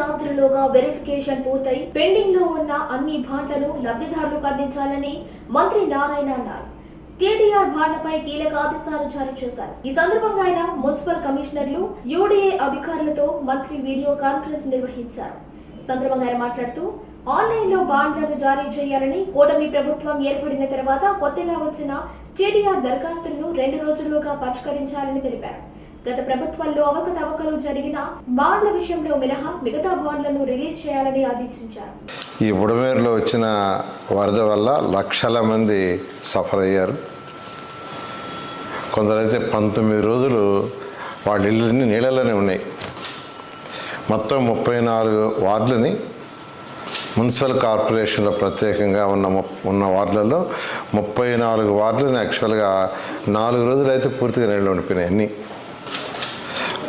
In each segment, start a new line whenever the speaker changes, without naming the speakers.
రాత్రిలోగా verification పూర్తయి పెండింగ్లో ఉన్న అన్ని బాండ్లను లబ్ధిదారులకు అందించాలని మంత్రి నారాయణ అన్నారు. కేటీఆర్ బాండ్లపై కీలక ఆదేశాలు జారీ చేశారు. ఈ సందర్భంగా ఆయన మున్సిపల్ కమిషనర్లు యూడీఏ అధికారులతో మంత్రి వీడియో కాన్ఫరెన్స్ నిర్వహించారు. సందర్భంగా ఆయన మాట్లాడుతూ ఆన్లైన్లో బాండ్లను జారీ చేయాలని కూటమి ప్రభుత్వం ఏర్పడిన తర్వాత కొత్తగా వచ్చిన టీడీఆర్ దరఖాస్తులను రెండు రోజుల్లోగా పరిష్కరించాలని తెలిపారు. గత ప్రభుత్వంలో అవకతవకలు జరిగిన బాండ్ల విషయంలో మినహా మిగతా బాండ్లను రిలీజ్ చేయాలని ఆదేశించారు.
ఈ బుడమేరులో వచ్చిన వరద వల్ల లక్షల మంది సఫర్ అయ్యారు కొందరైతే పంతొమ్మిది రోజులు వాళ్ళ ఇళ్ళన్నీ నీళ్ళలోనే ఉన్నాయి. మొత్తం ముప్పై నాలుగు వార్డులని మున్సిపల్ కార్పొరేషన్లో ప్రత్యేకంగా ఉన్న ము- ఉన్న వార్డులలో ముప్పై నాలుగు వార్డులని యాక్చువల్గా నాలుగు రోజులు అయితే పూర్తిగా నీళ్ళు ఉండిపోయినాయి అన్నీ.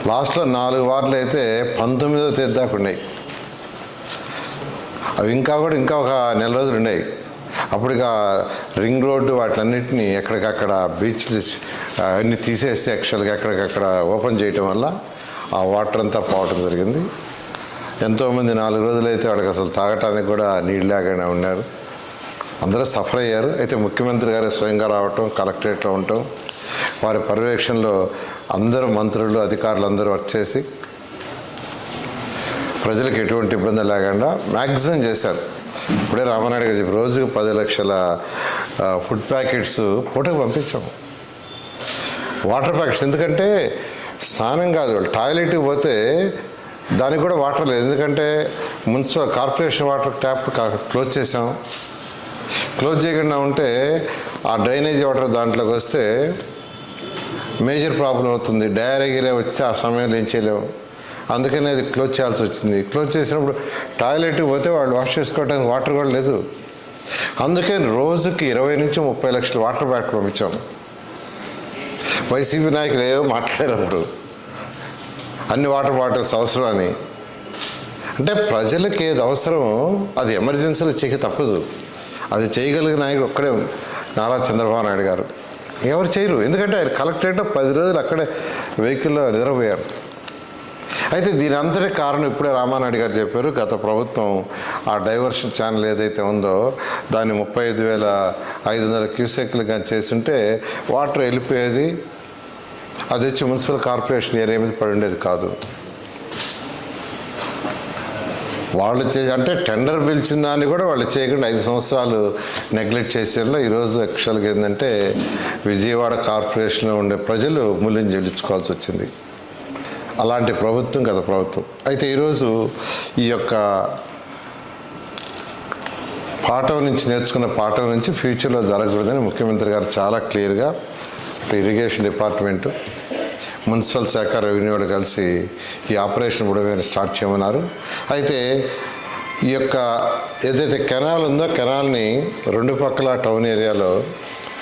లాస్ట్లో నాలుగు వార్డులు అయితే పంతొమ్మిదో తేదీ దాకా ఉన్నాయి. అవి ఇంకా కూడా ఇంకా ఒక నెల రోజులు ఉన్నాయి. అప్పుడు రింగ్ రోడ్డు వాటిలన్నింటినీ ఎక్కడికక్కడ బీచ్లు అన్ని తీసేసి యాక్చువల్గా ఎక్కడికక్కడ ఓపెన్ చేయటం వల్ల ఆ వాటర్ అంతా పోవటం జరిగింది. ఎంతోమంది నాలుగు రోజులైతే వాళ్ళకి అసలు తాగటానికి కూడా నీళ్ళు లేకుండా ఉన్నారు. అందరూ సఫర్ అయ్యారు. అయితే ముఖ్యమంత్రి గారు స్వయంగా రావటం కలెక్టరేట్లో ఉండటం వారి పర్యవేక్షణలో అందరూ మంత్రులు అధికారులు అందరూ వర్క్ చేసి ప్రజలకు ఎటువంటి ఇబ్బంది లేకుండా మ్యాక్సిమం చేశారు. ఇప్పుడే రామనాయుడు గారు చెప్పి రోజుకు పది లక్షల ఫుడ్ ప్యాకెట్స్ పూటకు పంపించాం వాటర్ ప్యాకెట్స్ ఎందుకంటే స్నానం కాదు టాయిలెట్కి పోతే దానికి కూడా వాటర్ లేదు. ఎందుకంటే municipal corporation water tap close చేసాం క్లోజ్ చేయకుండా ఉంటే ఆ డ్రైనేజ్ వాటర్ దాంట్లోకి వస్తే మేజర్ ప్రాబ్లం అవుతుంది. డయరియా వస్తే ఆ సమయంలో ఏం చేయలేము అందుకని అది క్లోజ్ చేయాల్సి వచ్చింది. క్లోజ్ చేసినప్పుడు టాయిలెట్ పోతే వాళ్ళు వాష్ చేసుకోవడానికి వాటర్ కూడా లేదు. అందుకే రోజుకి ఇరవై నుంచి ముప్పై లక్షల వాటర్ బ్యాగ్ పంపించాం. వైసీపీ నాయకులు ఏవో మాట్లాడినప్పుడు అన్ని వాటర్ బాటిల్స్ అవసరం అని. అంటే ప్రజలకు ఏది అవసరమో అది ఎమర్జెన్సీలో చేయక తప్పదు. అది చేయగలిగిన నాయకుడు ఒక్కడే నారా చంద్రబాబు నాయుడు గారు. ఎవరు చేయరు. ఎందుకంటే ఆయన కలెక్టరేట్ పది రోజులు అక్కడే వెహికల్లో నిద్రపోయారు. అయితే దీని అంతటి కారణం ఇప్పుడే రామానాయుడు గారు చెప్పారు. గత ప్రభుత్వం ఆ డైవర్షన్ ఛానల్ ఏదైతే ఉందో దాన్ని ముప్పై ఐదు వేల ఐదు వందల క్యూసెక్లు కానీ చేస్తుంటే వాటర్ వెళ్ళిపోయేది. అది వచ్చి మున్సిపల్ కార్పొరేషన్ ఏరియా మీద పడి ఉండేది కాదు. వాళ్ళు చే అంటే టెండర్ పిలిచిన దాన్ని కూడా వాళ్ళు చేయకుండా ఐదు సంవత్సరాలు నెగ్లెక్ట్ చేసేలా ఈరోజు యాక్చువల్గా ఏంటంటే విజయవాడ కార్పొరేషన్లో ఉండే ప్రజలు మూల్యం చెల్లించుకోవాల్సి వచ్చింది. అలాంటి ప్రభుత్వం గత ప్రభుత్వం. అయితే ఈరోజు ఈ యొక్క పాఠం నుంచి నేర్చుకున్న పాఠం నుంచి ఫ్యూచర్లో జరగకూడదని ముఖ్యమంత్రి గారు చాలా క్లియర్గా ఇరిగేషన్ డిపార్ట్మెంటు మున్సిపల్ శాఖ రెవెన్యూ కలిసి ఈ ఆపరేషన్ బుడమేరు స్టార్ట్ చేయమన్నారు. అయితే ఈ యొక్క ఏదైతే కెనాల్ ఉందో కెనాల్ని రెండు పక్కల టౌన్ ఏరియాలో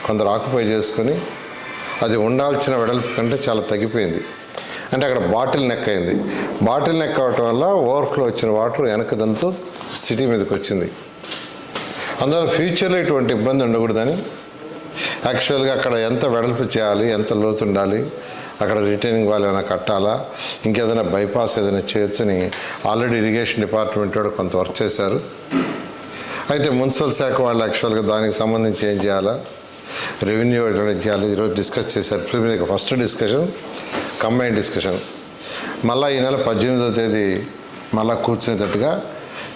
కొందరు ఆక్యుపై చేసుకొని అది ఉండాల్సిన వెడల్పు కంటే చాలా తగ్గిపోయింది. అంటే అక్కడ బాటిల్ నెక్ అయింది. బాటిల్ నెక్ అవటం వల్ల ఓవర్ఫ్లో వచ్చిన వాటర్ వెనకదంతో సిటీ మీదకి వచ్చింది. అందువల్ల ఫ్యూచర్లో ఇటువంటి ఇబ్బంది ఉండకూడదని. యాక్చువల్గా అక్కడ ఎంత వెడల్పు చేయాలి ఎంత లోతు ఉండాలి అక్కడ రిటైనింగ్ వాళ్ళు ఏమైనా కట్టాలా? ఇంకేదైనా బైపాస్ ఏదైనా చేయొచ్చని ఆల్రెడీ ఇరిగేషన్ డిపార్ట్మెంట్ కూడా కొంత వర్క్ చేశారు. అయితే మున్సిపల్ శాఖ వాళ్ళు యాక్చువల్గా దానికి సంబంధించి ఏం చేయాలా? రెవెన్యూ వాళ్ళు చేయాలి? ఈరోజు డిస్కస్ చేశారు. Preliminary first discussion combine discussion. మళ్ళీ ఈ నెల పద్దెనిమిదో తేదీ మళ్ళీ కూర్చునేటట్టుగా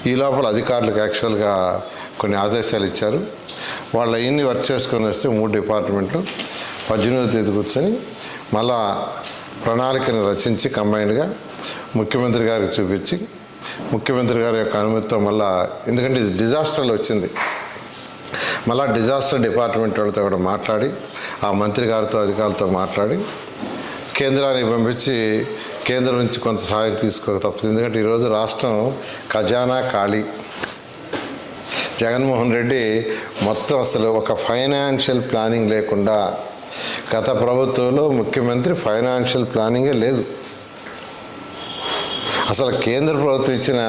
ఈ లోపల అధికారులకు యాక్చువల్గా కొన్ని ఆదేశాలు ఇచ్చారు. వాళ్ళు అవన్నీ వర్క్ చేసుకొని వస్తే మూడు డిపార్ట్మెంట్లు పద్దెనిమిదో తేదీ కూర్చొని మళ్ళా ప్రణాళికను రచించి కంబైన్డ్గా ముఖ్యమంత్రి గారికి చూపించి ముఖ్యమంత్రి గారి యొక్క అనుమతితో మళ్ళా ఎందుకంటే ఇది డిజాస్టర్లు వచ్చింది. మళ్ళా డిజాస్టర్ డిపార్ట్మెంట్ వాళ్ళతో కూడా మాట్లాడి ఆ మంత్రి గారితో అధికారులతో మాట్లాడి కేంద్రానికి పంపించి కేంద్రం నుంచి కొంత సహాయం తీసుకోక తప్పదు. ఎందుకంటే ఈరోజు రాష్ట్రం ఖజానా ఖాళీ. జగన్మోహన్ రెడ్డి మొత్తం అసలు ఒక ఫైనాన్షియల్ ప్లానింగ్ లేకుండా గత ప్రభుత్వంలో ముఖ్యమంత్రి ఫైనాన్షియల్ ప్లానింగే లేదు. అసలు కేంద్ర ప్రభుత్వం ఇచ్చిన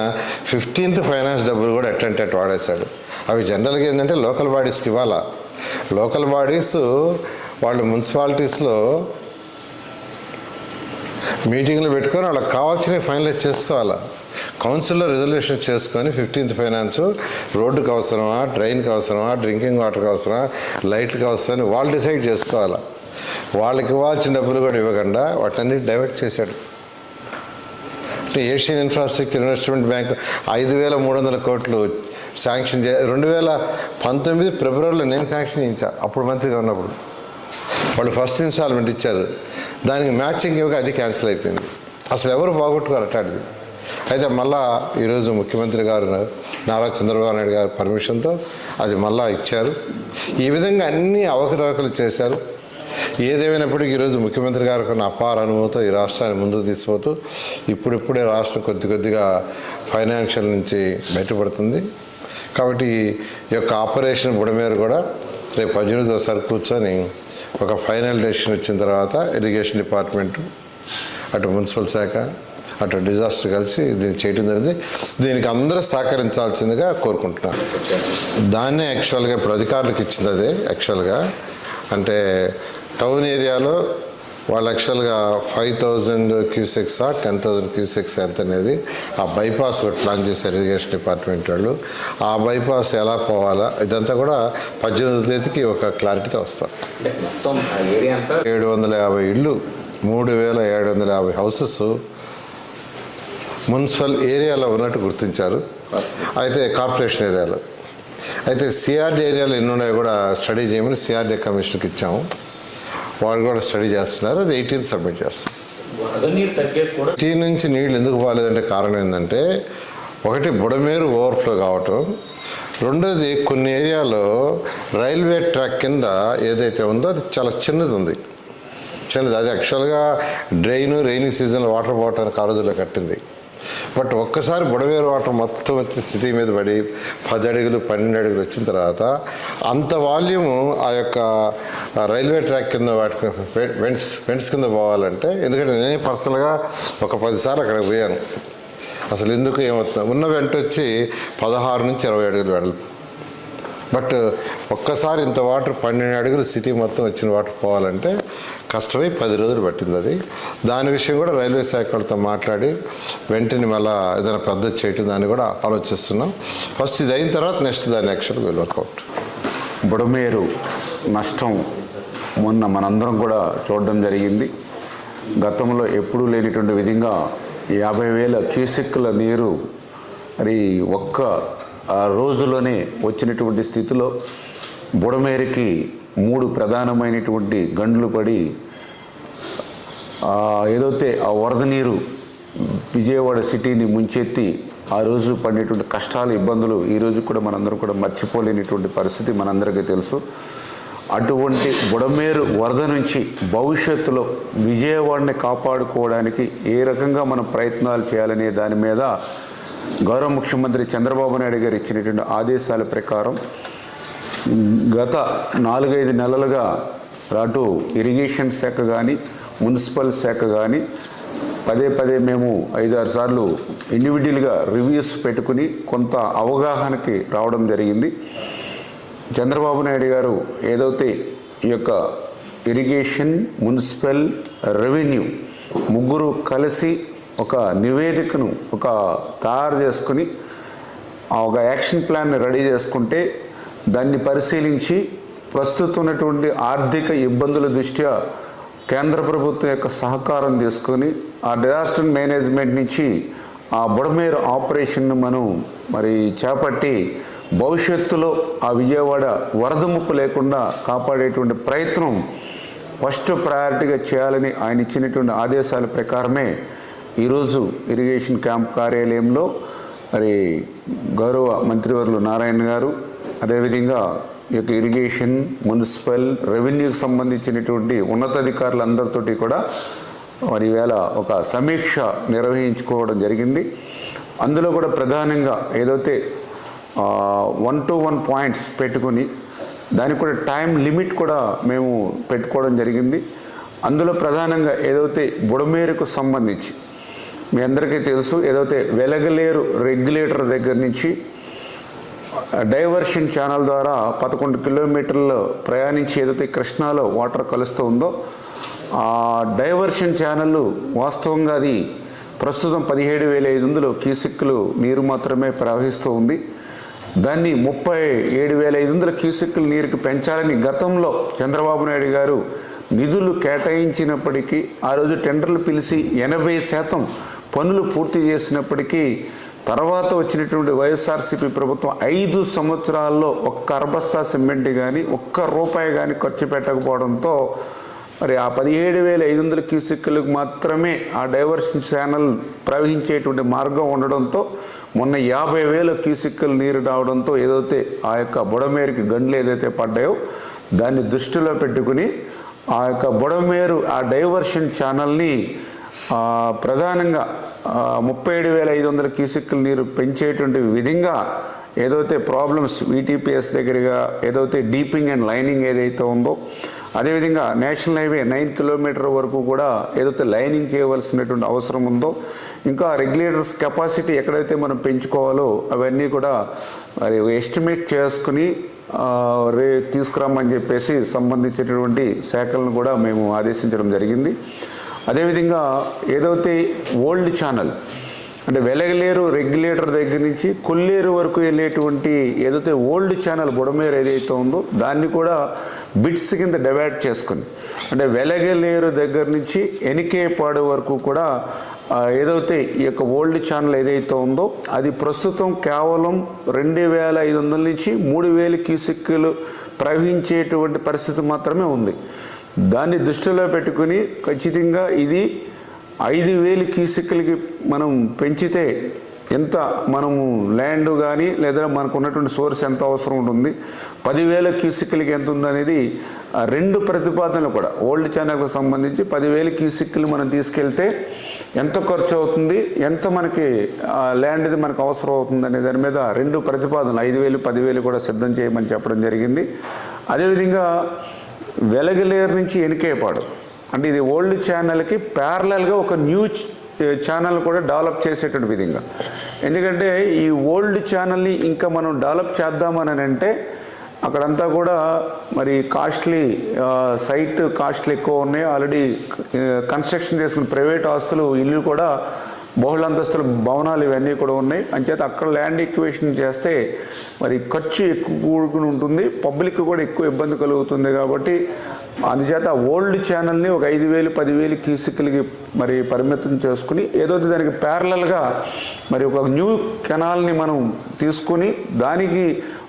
ఫిఫ్టీన్త్ ఫైనాన్స్ డబ్బులు కూడా ఎట్టంటే వాడేశాడు. అవి జనరల్గా ఏంటంటే లోకల్ బాడీస్కి ఇవ్వాలా? లోకల్ బాడీస్ వాళ్ళు మున్సిపాలిటీస్లో మీటింగ్లు పెట్టుకొని వాళ్ళకి కావాల్సినవి ఫైనలైజ్ చేసుకోవాలా? కౌన్సిల్లో రిజల్యూషన్ చేసుకొని ఫిఫ్టీన్త్ ఫైనాన్స్ రోడ్డుకి అవసరమా? ట్రైన్కి అవసరమా? డ్రింకింగ్ వాటర్కి అవసరమా? లైట్కి అవసరమని వాళ్ళు డిసైడ్ చేసుకోవాలా? వాళ్ళకి ఇవ్వాల్సిన డబ్బులు కూడా ఇవ్వకుండా వాటన్ని డైవర్ట్ చేశాడు. అంటే ఏషియన్ ఇన్ఫ్రాస్ట్రక్చర్ ఇన్వెస్ట్మెంట్ బ్యాంక్ ఐదు వేల మూడు వందల కోట్లు శాంక్షన్ చే రెండు వేల పంతొమ్మిది ఫిబ్రవరిలో నేను శాంక్షన్ చేయించాను అప్పుడు మంత్రిగా ఉన్నప్పుడు. వాళ్ళు ఫస్ట్ ఇన్స్టాల్మెంట్ ఇచ్చారు. దానికి మ్యాచింగ్ ఇవ్వగా అది క్యాన్సిల్ అయిపోయింది. అసలు ఎవరు బాగొట్టుకోరు అయితే మళ్ళా ఈరోజు ముఖ్యమంత్రి గారు నారా చంద్రబాబు నాయుడు గారి పర్మిషన్తో అది మళ్ళా ఇచ్చారు. ఈ విధంగా అన్ని అవకతవకలు చేశారు. ఏదేమైనప్పటికీ ఈరోజు ముఖ్యమంత్రి గారికి ఉన్న అపార అనుభవంతో ఈ రాష్ట్రాన్ని ముందుకు తీసుకుపోతూ ఇప్పుడిప్పుడే రాష్ట్రం కొద్ది కొద్దిగా ఫైనాన్షియల్ నుంచి బయటపడుతుంది. కాబట్టి ఈ యొక్క ఆపరేషన్ బుడమేరు కూడా రేపు పద్దెనిమిదో సార్ కూర్చొని ఒక ఫైనల్ డెసిషన్ వచ్చిన తర్వాత ఇరిగేషన్ డిపార్ట్మెంట్ అటు మున్సిపల్ శాఖ అటు డిజాస్టర్ కలిసి దీన్ని చేయడం జరిగింది. దీనికి అందరూ సహకరించాల్సిందిగా కోరుకుంటున్నాను. దాన్నే యాక్చువల్గా ఇప్పుడు అధికారులకు ఇచ్చింది అదే యాక్చువల్గా. అంటే టౌన్ ఏరియాలో వాళ్ళు యాక్చువల్గా five thousand cusecs ten thousand cusecs ఎంత అనేది ఆ బైపాస్ ప్లాన్ చేశారు ఇరిగేషన్ డిపార్ట్మెంట్ వాళ్ళు. ఆ బైపాస్ ఎలా పోవాలా ఇదంతా కూడా పద్దెనిమిది తేదీకి ఒక క్లారిటీతో వస్తారు ఏడు వందల యాభై ఇళ్ళు మూడు వేల ఏడు వందల యాభై హౌసెస్ మున్సిపల్ ఏరియాలో ఉన్నట్టు గుర్తించారు. అయితే కార్పొరేషన్ ఏరియాలో. అయితే సిఆర్డీ ఏరియాలో ఎన్ని ఉన్నాయో కూడా స్టడీ చేయమని సిఆర్డీ కమిషన్కి ఇచ్చాము. వాళ్ళు కూడా స్టడీ చేస్తున్నారు అది ఎయిటీన్త్ సబ్మిట్ చేస్తారు. టీ నుంచి నీళ్ళు ఎందుకు పోలేదంటే కారణం ఏంటంటే ఒకటి బుడమేరు ఓవర్ఫ్లో కావటం రెండోది కొన్ని ఏరియాలో రైల్వే ట్రాక్ కింద ఏదైతే ఉందో అది చాలా చిన్నది ఉంది. చిన్నది అది యాక్చువల్గా డ్రైన్ రైనీ సీజన్లో వాటర్ పోవటానికి రోజుల్లో కట్టింది. బట్ ఒక్కసారి బుడవేరు వాటర్ మొత్తం వచ్చి సిటీ మీద పడి పది అడుగులు పన్నెండు అడుగులు వచ్చిన తర్వాత అంత వాల్యూము ఆ యొక్క రైల్వే ట్రాక్ కింద వాటి వెంట్స్ వెంట్స్ కింద పోవాలంటే ఎందుకంటే నేనే పర్సనల్గా ఒక పదిసార్లు అక్కడికి పోయాను. అసలు ఎందుకు ఏమవుతుంది. ఉన్న వెంట వచ్చి పదహారు నుంచి ఇరవై అడుగులు వెడల్పు. బట్ ఒక్కసారి ఇంత వాటర్ పన్నెండు అడుగులు సిటీ మొత్తం వచ్చిన వాటర్ పోవాలంటే కష్టమై పది రోజులు పట్టింది అది. దాని విషయం కూడా రైల్వే శాఖ వాళ్ళతో మాట్లాడి వెంటనే మళ్ళా ఏదైనా పెద్ద చేయటం దాన్ని కూడా ఆలోచిస్తున్నాం. ఫస్ట్ ఇది అయిన తర్వాత నెక్స్ట్ దాని యాక్షన్ విల్ వర్కౌట్
బుడమేరు నష్టం మొన్న మనందరం కూడా చూడడం జరిగింది. గతంలో ఎప్పుడూ లేనిటువంటి విధంగా యాభై వేల క్యూసెక్కుల నీరు మరి ఒక్క ఆ రోజులోనే వచ్చినటువంటి స్థితిలో బుడమేరుకి మూడు ప్రధానమైనటువంటి గండ్లు పడి ఏదైతే ఆ వరద నీరు విజయవాడ సిటీని ముంచెత్తి ఆ రోజు పడినటువంటి కష్టాలు ఇబ్బందులు ఈ రోజు కూడా మనందరం కూడా మర్చిపోలేనిటువంటి పరిస్థితి మనందరికీ తెలుసు. అటువంటి బుడమేరు వరద నుంచి భవిష్యత్తులో విజయవాడని కాపాడుకోవడానికి ఏ రకంగా మనం ప్రయత్నాలు చేయాలనే దాని మీద గౌరవ ముఖ్యమంత్రి చంద్రబాబు నాయుడు గారు ఇచ్చినటువంటి ఆదేశాల ప్రకారం గత నాలుగైదు నెలలుగా అటు ఇరిగేషన్ శాఖ కానీ మున్సిపల్ శాఖ కానీ పదే పదే మేము ఐదారు సార్లు ఇండివిజువల్గా రివ్యూస్ పెట్టుకుని కొంత అవగాహనకి రావడం జరిగింది. చంద్రబాబు నాయుడు గారు ఏదైతే ఈ యొక్క ఇరిగేషన్ మున్సిపల్ రెవెన్యూ ముగ్గురు కలిసి ఒక నివేదికను ఒక తయారు చేసుకుని ఆ ఒక యాక్షన్ ప్లాన్ని రెడీ చేసుకుంటే దాన్ని పరిశీలించి ప్రస్తుతం ఉన్నటువంటి ఆర్థిక ఇబ్బందుల దృష్ట్యా కేంద్ర ప్రభుత్వం యొక్క సహకారం తీసుకొని ఆ డిజాస్టర్ మేనేజ్మెంట్ నుంచి ఆ బుడమేరు ఆపరేషన్ను మనం మరి చేపట్టి భవిష్యత్తులో ఆ విజయవాడ వరద ముప్పు లేకుండా కాపాడేటువంటి ప్రయత్నం ఫస్ట్ ప్రయారిటీగా చేయాలని ఆయన ఇచ్చినటువంటి ఆదేశాల ప్రకారమే ఈరోజు ఇరిగేషన్ క్యాంప్ కార్యాలయంలో మరి గౌరవ మంత్రివర్లు నారాయణ గారు అదేవిధంగా ఈ యొక్క ఇరిగేషన్ మున్సిపల్ రెవెన్యూకి సంబంధించినటువంటి ఉన్నతాధికారులందరితోటి కూడా మరి వేళ ఒక సమీక్ష నిర్వహించుకోవడం జరిగింది. అందులో కూడా ప్రధానంగా ఏదైతే వన్ టు వన్ పాయింట్స్ పెట్టుకుని దానికి కూడా టైం లిమిట్ కూడా మేము పెట్టుకోవడం జరిగింది. అందులో ప్రధానంగా ఏదైతే బుడమేరుకు సంబంధించి మీ అందరికీ తెలుసు ఏదైతే వెలగలేరు రెగ్యులేటర్ దగ్గర నుంచి డైవర్షన్ ఛానల్ ద్వారా పదకొండు కిలోమీటర్లు ప్రయాణించి ఏదైతే కృష్ణాలో వాటర్ కలుస్తూ ఉందో ఆ డైవర్షన్ ఛానల్ వాస్తవంగా అది ప్రస్తుతం పదిహేడు వేల ఐదు వందలు క్యూసెక్కులు నీరు మాత్రమే ప్రవహిస్తూ ఉంది. దాన్ని ముప్పై ఏడు వేల ఐదు వందల క్యూసెక్కుల నీరుకి పెంచాలని గతంలో చంద్రబాబు నాయుడు గారు నిధులు కేటాయించినప్పటికీ ఆ రోజు టెండర్లు పిలిచి ఎనభై శాతం పనులు పూర్తి చేసినప్పటికీ తర్వాత వచ్చినటువంటి వైఎస్ఆర్సీపీ ప్రభుత్వం ఐదు సంవత్సరాల్లో ఒక్క అరబస్తా సిమెంట్ కానీ ఒక్క రూపాయి కానీ ఖర్చు పెట్టకపోవడంతో మరి ఆ పదిహేడు వేల ఐదు వందల క్యూసెక్కులకు మాత్రమే ఆ డైవర్షన్ ఛానల్ ప్రవహించేటువంటి మార్గం ఉండడంతో మొన్న యాభై వేల క్యూసెక్కులు నీరు రావడంతో ఏదైతే ఆ యొక్క బుడమేరుకి గండ్లు ఏదైతే పడ్డాయో దాన్ని దృష్టిలో పెట్టుకుని ఆ యొక్క బుడమేరు ఆ డైవర్షన్ ఛానల్ని ప్రధానంగా ముప్పై ఏడు వేల ఐదు వందల క్యూసెక్ల నీరు పెంచేటువంటి విధంగా ఏదైతే ప్రాబ్లమ్స్ వీటీపీఎస్ దగ్గరగా ఏదైతే డీపింగ్ అండ్ లైనింగ్ ఏదైతే ఉందో అదేవిధంగా నేషనల్ హైవే నైన్ కిలోమీటర్ వరకు కూడా ఏదైతే లైనింగ్ చేయవలసినటువంటి అవసరం ఉందో ఇంకా రెగ్యులేటర్స్ కెపాసిటీ ఎక్కడైతే మనం పెంచుకోవాలో అవన్నీ కూడా మరి ఎస్టిమేట్ చేసుకుని రే తీసుకురామని చెప్పేసి సంబంధించినటువంటి శాఖలను కూడా మేము ఆదేశించడం జరిగింది. అదేవిధంగా ఏదైతే ఓల్డ్ ఛానల్ అంటే వెలగలేరు రెగ్యులేటర్ దగ్గర నుంచి కొల్లేరు వరకు వెళ్ళేటువంటి ఏదైతే ఓల్డ్ ఛానల్ బుడమేరు ఏదైతే ఉందో దాన్ని కూడా బిట్స్ కింద డివైడ్ చేసుకుని అంటే వెలగలేరు దగ్గర నుంచి ఎనికేపాడు వరకు కూడా ఏదైతే ఈ యొక్క ఓల్డ్ ఛానల్ ఏదైతే ఉందో అది ప్రస్తుతం కేవలం రెండు వేల ఐదు వందల నుంచి మూడు వేల క్యూసిక్కులు ప్రవహించేటువంటి పరిస్థితి మాత్రమే ఉంది. దాన్ని దృష్టిలో పెట్టుకుని ఖచ్చితంగా ఇది ఐదు వేలు కీసుకలకి మనం పెంచితే ఎంత మనము ల్యాండ్ కానీ లేదా మనకు ఉన్నటువంటి సోర్స్ ఎంత అవసరం ఉంటుంది? పదివేల క్యూసిక్లకి ఎంత ఉందనేది రెండు ప్రతిపాదనలు కూడా. ఓల్డ్ ఛానల్కి సంబంధించి పదివేల క్యూసిక్లు మనం తీసుకెళ్తే ఎంత ఖర్చు అవుతుంది? ఎంత మనకి ల్యాండ్ ల్యాండ్ది మనకు అవసరం అవుతుంది అనే దాని మీద రెండు ప్రతిపాదనలు ఐదు వేలు పదివేలు కూడా సిద్ధం చేయమని చెప్పడం జరిగింది. అదేవిధంగా వెలగలేరు నుంచి ఎనికేపాడు అంటే ఇది ఓల్డ్ ఛానల్కి ప్యారలల్గా ఒక న్యూ ఛానల్ కూడా డెవలప్ చేసేటువంటి విధంగా. ఎందుకంటే ఈ ఓల్డ్ ఛానల్ని ఇంకా మనం డెవలప్ చేద్దామని అంటే అక్కడంతా కూడా మరి కాస్ట్లీ సైట్ కాస్ట్లు ఎక్కువ ఉన్నాయి. ఆల్రెడీ కన్స్ట్రక్షన్ చేసుకున్న ప్రైవేట్ ఆస్తులు ఇల్లు కూడా బహుళ అంతస్తుల భవనాలు ఇవన్నీ కూడా ఉన్నాయి. అంచేత అక్కడ ల్యాండ్ ఎక్వేషన్ చేస్తే మరి ఖర్చు ఎక్కువ కూడుకుని ఉంటుంది. పబ్లిక్ కూడా ఎక్కువ ఇబ్బంది కలుగుతుంది కాబట్టి అందుచేత ఓల్డ్ ఛానల్ని ఒక ఐదు వేలు పదివేలు క్యూసిక్లకి మరి పరిమితం చేసుకుని ఏదో దానికి ప్యారలల్గా మరి ఒక న్యూ కెనాల్ని మనం తీసుకుని దానికి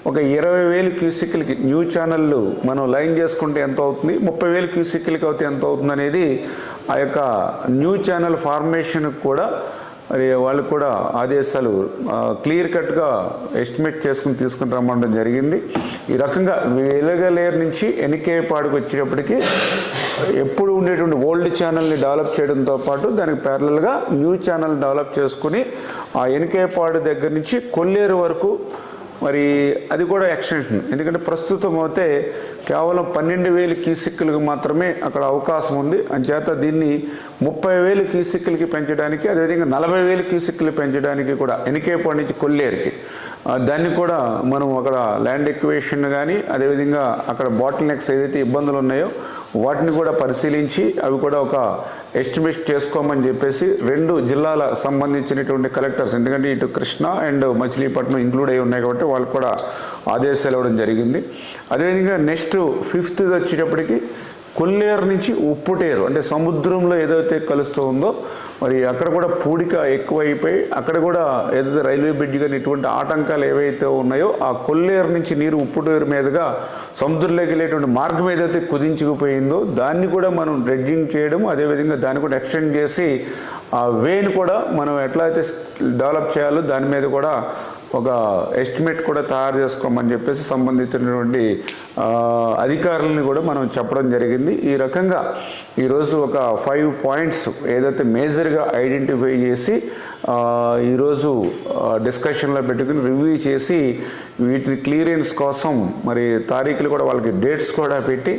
ఒక ఇరవై వేలు క్యూసిక్లకి న్యూ ఛానళ్ళు మనం లైన్ చేసుకుంటే ఎంత అవుతుంది? ముప్పై వేలు క్యూసిక్లకి అయితే ఎంత అవుతుంది అనేది ఆ యొక్క న్యూ ఛానల్ ఫార్మేషన్కి కూడా మరి వాళ్ళు కూడా ఆదేశాలు క్లియర్ కట్గా ఎస్టిమేట్ చేసుకుని తీసుకుని రమ్మడం జరిగింది. ఈ రకంగా వెలగలేరు నుంచి ఎనికేపాడుకు వచ్చేటప్పటికి ఎప్పుడు ఉండేటువంటి ఓల్డ్ ఛానల్ని డెవలప్ చేయడంతో పాటు దానికి ప్యారలల్గా న్యూ ఛానల్ డెవలప్ చేసుకుని ఆ ఎనికేపాడు దగ్గర నుంచి కొల్లేరు వరకు మరి అది కూడా ఎక్స్టెన్షన్. ఎందుకంటే ప్రస్తుతం అయితే కేవలం పన్నెండు వేలు కీసిక్కులకు మాత్రమే అక్కడ అవకాశం ఉంది. అంచేత దీన్ని ముప్పై వేలు కీసిక్కులకి పెంచడానికి అదేవిధంగా నలభై వేలు కీసిక్కులు పెంచడానికి కూడా ఎనికేపాడు నుంచి కొల్లేరుకి. దాన్ని కూడా మనం అక్కడ ల్యాండ్ ఎక్వేషన్ కానీ అదేవిధంగా అక్కడ బాటిల్ నెక్స్ ఏదైతే ఇబ్బందులు ఉన్నాయో వాటిని కూడా పరిశీలించి అవి కూడా ఒక ఎస్టిమేట్ చేసుకోమని చెప్పేసి రెండు జిల్లాల సంబంధించినటువంటి కలెక్టర్స్ ఎందుకంటే ఇటు కృష్ణా అండ్ మచిలీపట్నం ఇంక్లూడ్ అయి ఉన్నాయి కాబట్టి వాళ్ళకు కూడా ఆదేశాలు ఇవ్వడం జరిగింది. అదేవిధంగా నెక్స్ట్ ఫిఫ్త్ వచ్చేటప్పటికి కొల్లేరు నుంచి ఉప్పుటేరు అంటే సముద్రంలో ఏదైతే కలుస్తూ ఉందో మరి అక్కడ కూడా పూడిక ఎక్కువైపోయి అక్కడ కూడా ఏదైతే రైల్వే బ్రిడ్జ్ కానీ ఇటువంటి ఆటంకాలు ఏవైతే ఉన్నాయో ఆ కొల్లేరు నుంచి నీరు ఉప్పుటేరు మీదుగా సముద్రంలోకి వెళ్ళేటువంటి మార్గం ఏదైతే కుదించుకుపోయిందో దాన్ని కూడా మనం డ్రెడ్జింగ్ చేయడం అదేవిధంగా దాన్ని కూడా ఎక్స్టెండ్ చేసి ఆ వేని కూడా మనం ఎట్లా అయితే డెవలప్ చేయాలో దాని మీద కూడా ఒక ఎస్టిమేట్ కూడా తయారు చేసుకోమని చెప్పేసి సంబంధించినటువంటి అధికారులని కూడా మనం చెప్పడం జరిగింది. ఈ రకంగా ఈరోజు ఒక ఫైవ్ పాయింట్స్ ఏదైతే మేజర్గా ఐడెంటిఫై చేసి ఈరోజు డిస్కషన్లో పెట్టుకుని రివ్యూ చేసి వీటిని క్లియరెన్స్ కోసం మరి తారీఖులు కూడా వాళ్ళకి డేట్స్ కూడా పెట్టి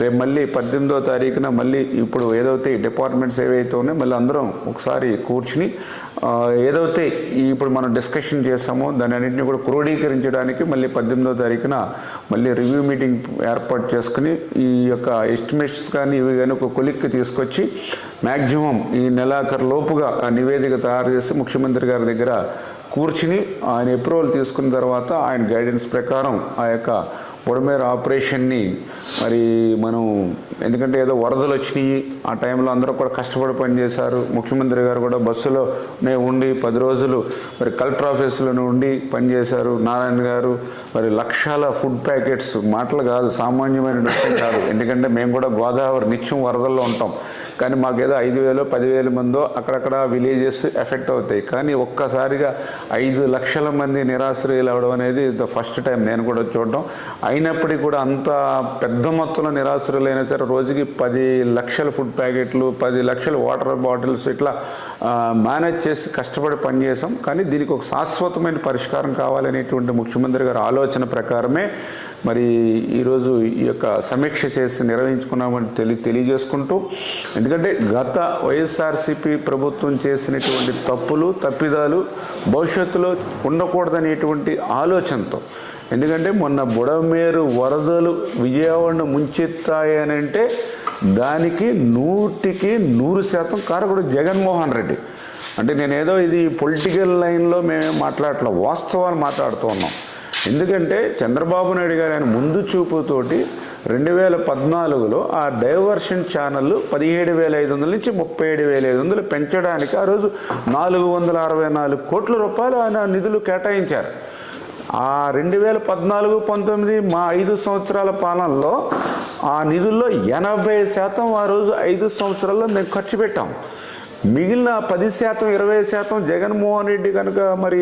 రేపు మళ్ళీ పద్దెనిమిదో తారీఖున మళ్ళీ ఇప్పుడు ఏదైతే డిపార్ట్మెంట్స్ ఏవైతే ఉన్నాయో మళ్ళీ అందరం ఒకసారి కూర్చుని ఏదైతే ఇప్పుడు మనం డిస్కషన్ చేస్తామో దాని అన్నింటినీ కూడా క్రోడీకరించడానికి మళ్ళీ పద్దెనిమిదో తారీఖున మళ్ళీ రివ్యూ మీటింగ్ ఏర్పాటు చేసుకుని ఈ యొక్క ఎస్టిమేషన్స్ కానీ ఇవి కానీ ఒక కొలిక్కి తీసుకొచ్చి మ్యాక్సిమం ఈ నెలాఖరు లోపుగా ఆ నివేదిక తయారు చేసి ముఖ్యమంత్రి గారి దగ్గర కూర్చుని ఆయన అప్రూవల్ తీసుకున్న తర్వాత ఆయన గైడెన్స్ ప్రకారం ఆ యొక్క బుడమేర ఆపరేషన్ని మరి మనం ఎందుకంటే ఏదో వరదలు వచ్చినాయి ఆ టైంలో అందరూ కూడా కష్టపడి పనిచేశారు. ముఖ్యమంత్రి గారు కూడా బస్సులోనే ఉండి పది రోజులు మరి కలెక్టర్ ఆఫీసులోనే ఉండి పనిచేశారు. నారాయణ గారు మరి లక్షల ఫుడ్ ప్యాకెట్స్ మాటలు కాదు సామాన్యమైన విషయం కాదు. ఎందుకంటే మేము కూడా గోదావరి నిత్యం వరదల్లో ఉంటాం. కానీ మాకేదో ఐదు వేలు పదివేల మందో అక్కడక్కడ విలేజెస్ ఎఫెక్ట్ అవుతాయి. కానీ ఒక్కసారిగా ఐదు లక్షల మంది నిరాశ్రయులు అవడం అనేది ద ఫస్ట్ టైం నేను కూడా చూడడం. అయినప్పటికీ కూడా అంత పెద్ద మొత్తంలో నిరాశ్రయులైనా సరే రోజుకి పది లక్షల ఫుడ్ ప్యాకెట్లు పది లక్షల వాటర్ బాటిల్స్ ఇట్లా మేనేజ్ చేసి కష్టపడి పనిచేసాం కానీ దీనికి ఒక శాశ్వతమైన పరిష్కారం కావాలనేటువంటి ముఖ్యమంత్రి గారి ఆలోచన ప్రకారమే మరి ఈరోజు ఈ యొక్క సమీక్ష చేసి నిర్వహించుకున్నామని తెలి తెలియజేసుకుంటూ ఎందుకంటే గత వైఎస్ఆర్సీపీ ప్రభుత్వం చేసినటువంటి తప్పులు తప్పిదాలు భవిష్యత్తులో ఉండకూడదనేటువంటి ఆలోచనతో. ఎందుకంటే మొన్న బుడమేరు వరదలు విజయవాడను ముంచెత్తాయనంటే దానికి నూటికి నూరు శాతం కారకుడు జగన్మోహన్ రెడ్డి. అంటే నేనేదో ఇది పొలిటికల్ లైన్లో మేమే మాట్లాడట్లా వాస్తవాలు మాట్లాడుతూ ఉన్నాం. ఎందుకంటే చంద్రబాబు నాయుడు గారు ఆయన ముందు చూపుతోటి రెండు వేల పద్నాలుగులో ఆ డైవర్షన్ ఛానళ్ళు పదిహేడు వేల ఐదు వందల నుంచి ముప్పై ఏడు వేల ఐదు వందలు పెంచడానికి ఆ రోజు నాలుగు వందల అరవై నాలుగు కోట్ల రూపాయలు ఆయన నిధులు కేటాయించారు. ఆ రెండు వేల పద్నాలుగు పంతొమ్మిది మా ఐదు సంవత్సరాల పాలనలో ఆ నిధుల్లో ఎనభై శాతం ఆ రోజు ఐదు సంవత్సరాల్లో మేము ఖర్చు పెట్టాం. మిగిలిన పది శాతం ఇరవై శాతం జగన్మోహన్ రెడ్డి కనుక మరి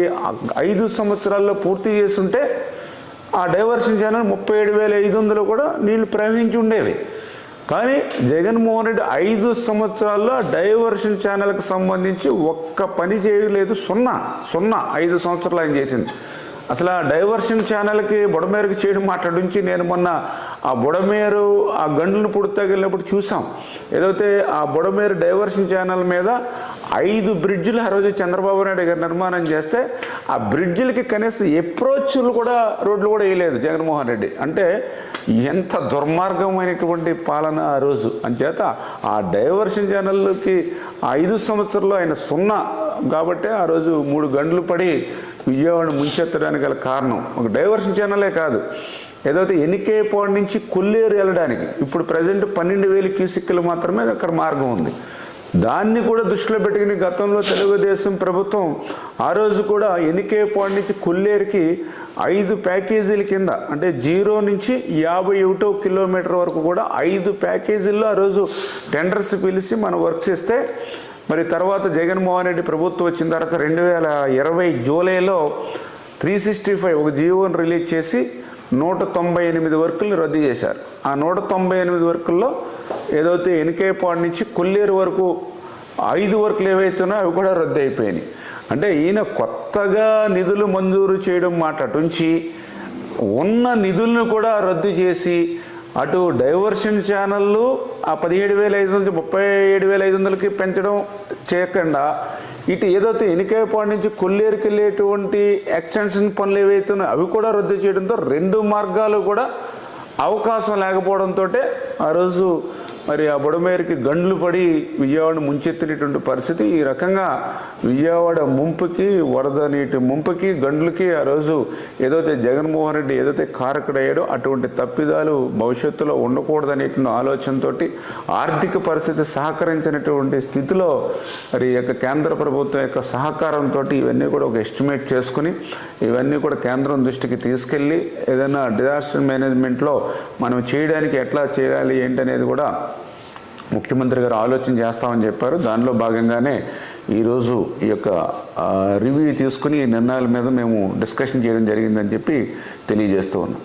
ఐదు సంవత్సరాల్లో పూర్తి చేస్తుంటే ఆ డైవర్షన్ ఛానల్ ముప్పై ఏడు వేల ఐదు వందలు కూడా నీళ్ళు ప్రవహించి ఉండేవి. కానీ జగన్మోహన్ రెడ్డి ఐదు సంవత్సరాల్లో డైవర్షన్ ఛానల్కి సంబంధించి ఒక్క పని చేయలేదు. సున్నా సున్నా ఐదు సంవత్సరాలు ఆయన చేసింది. అసలు ఆ డైవర్షన్ ఛానల్కి బుడమేరుకి చేయడం మాట్లాడించి నేను మొన్న ఆ బుడమేరు ఆ గండ్లను పుడతగిలినప్పుడు చూసాం. ఏదైతే ఆ బుడమేరు డైవర్షన్ ఛానల్ మీద ఐదు బ్రిడ్జిలు ఆ రోజు చంద్రబాబు నాయుడు గారు నిర్మాణం చేస్తే ఆ బ్రిడ్జిలకి కనీసం ఎప్రోచ్లు కూడా రోడ్లు కూడా వేయలేదు జగన్మోహన్ రెడ్డి. అంటే ఎంత దుర్మార్గమైనటువంటి పాలన ఆ రోజు. అంచేత ఆ డైవర్షన్ ఛానల్కి ఐదు సంవత్సరాల్లో ఆయన సున్నా. కాబట్టి ఆ రోజు మూడు గంటలు పడి విజయవాడ ముంచెత్తడానికి గల కారణం. ఒక డైవర్షన్ ఛానలే కాదు. ఏదైతే ఎన్నికేపాడు నుంచి కొల్లేరు వెళ్ళడానికి ఇప్పుడు ప్రజెంట్ పన్నెండు వేల క్యూసిక్కులు మాత్రమే అక్కడ మార్గం ఉంది. దాన్ని కూడా దృష్టిలో పెట్టుకుని గతంలో తెలుగుదేశం ప్రభుత్వం ఆ రోజు కూడా ఎన్నికే పాయింట్ నుంచి కొల్లేరుకి ఐదు ప్యాకేజీల కింద అంటే జీరో నుంచి యాభై ఒకటో కిలోమీటర్ వరకు కూడా ఐదు ప్యాకేజీల్లో ఆ రోజు టెండర్స్ పిలిచి మనం వర్క్ చేస్తే మరి తర్వాత జగన్మోహన్ రెడ్డి ప్రభుత్వం వచ్చిన తర్వాత రెండు వేల ఇరవై జూలైలో త్రీ సిక్స్టీ ఫైవ్ ఒక జీవోని రిలీజ్ చేసి నూట తొంభై ఎనిమిది వర్కులు రద్దు చేశారు. ఆ నూట తొంభై ఎనిమిది వర్కుల్లో ఏదైతే ఎనికేపాడు నుంచి కొల్లేరు వరకు ఐదు వర్కులు ఏవైతే ఉన్నాయో అవి కూడా రద్దు అయిపోయినాయి. అంటే ఈయన కొత్తగా నిధులు మంజూరు చేయడం మాట అటుంచి ఉన్న నిధులను కూడా రద్దు చేసి అటు డైవర్షన్ ఛానళ్ళు ఆ పదిహేడు వేల ఐదు వందల ముప్పై ఏడు వేల ఐదు వందలకి పెంచడం చేయకుండా ఇటు ఏదైతే ఎనికేపాడు నుంచి కొల్లేరుకి వెళ్ళేటువంటి ఎక్స్టెన్షన్ పనులు ఏవైతున్నాయో అవి కూడా రద్దు చేయడంతో రెండు మార్గాలు కూడా అవకాశం లేకపోవడంతో ఆ రోజు మరి ఆ బుడమేరుకి గండ్లు పడి విజయవాడ ముంచెత్తినటువంటి పరిస్థితి ఈ రకంగా విజయవాడ ముంపుకి వరద నీటి ముంపుకి గండ్లకి ఆ రోజు ఏదైతే జగన్మోహన్ రెడ్డి ఏదైతే కారకుడయ్యాడో అటువంటి తప్పిదాలు భవిష్యత్తులో ఉండకూడదనేటువంటి ఆలోచనతో ఆర్థిక పరిస్థితి సహకరించినటువంటి స్థితిలో మరి ఈ యొక్క కేంద్ర ప్రభుత్వం యొక్క సహకారంతో ఇవన్నీ కూడా ఒక ఎస్టిమేట్ చేసుకుని ఇవన్నీ కూడా కేంద్రం దృష్టికి తీసుకెళ్ళి ఏదైనా డిజాస్టర్ మేనేజ్మెంట్లో మనం చేయడానికి ఎట్లా చేయాలి ఏంటనేది కూడా ముఖ్యమంత్రి గారు ఆలోచన చేస్తామని చెప్పారు. దానిలో భాగంగానే ఈరోజు ఈ యొక్క రివ్యూ తీసుకుని ఈ నిర్ణయాల మీద మేము డిస్కషన్ చేయడం జరిగిందని చెప్పి తెలియజేస్తూ ఉన్నాం.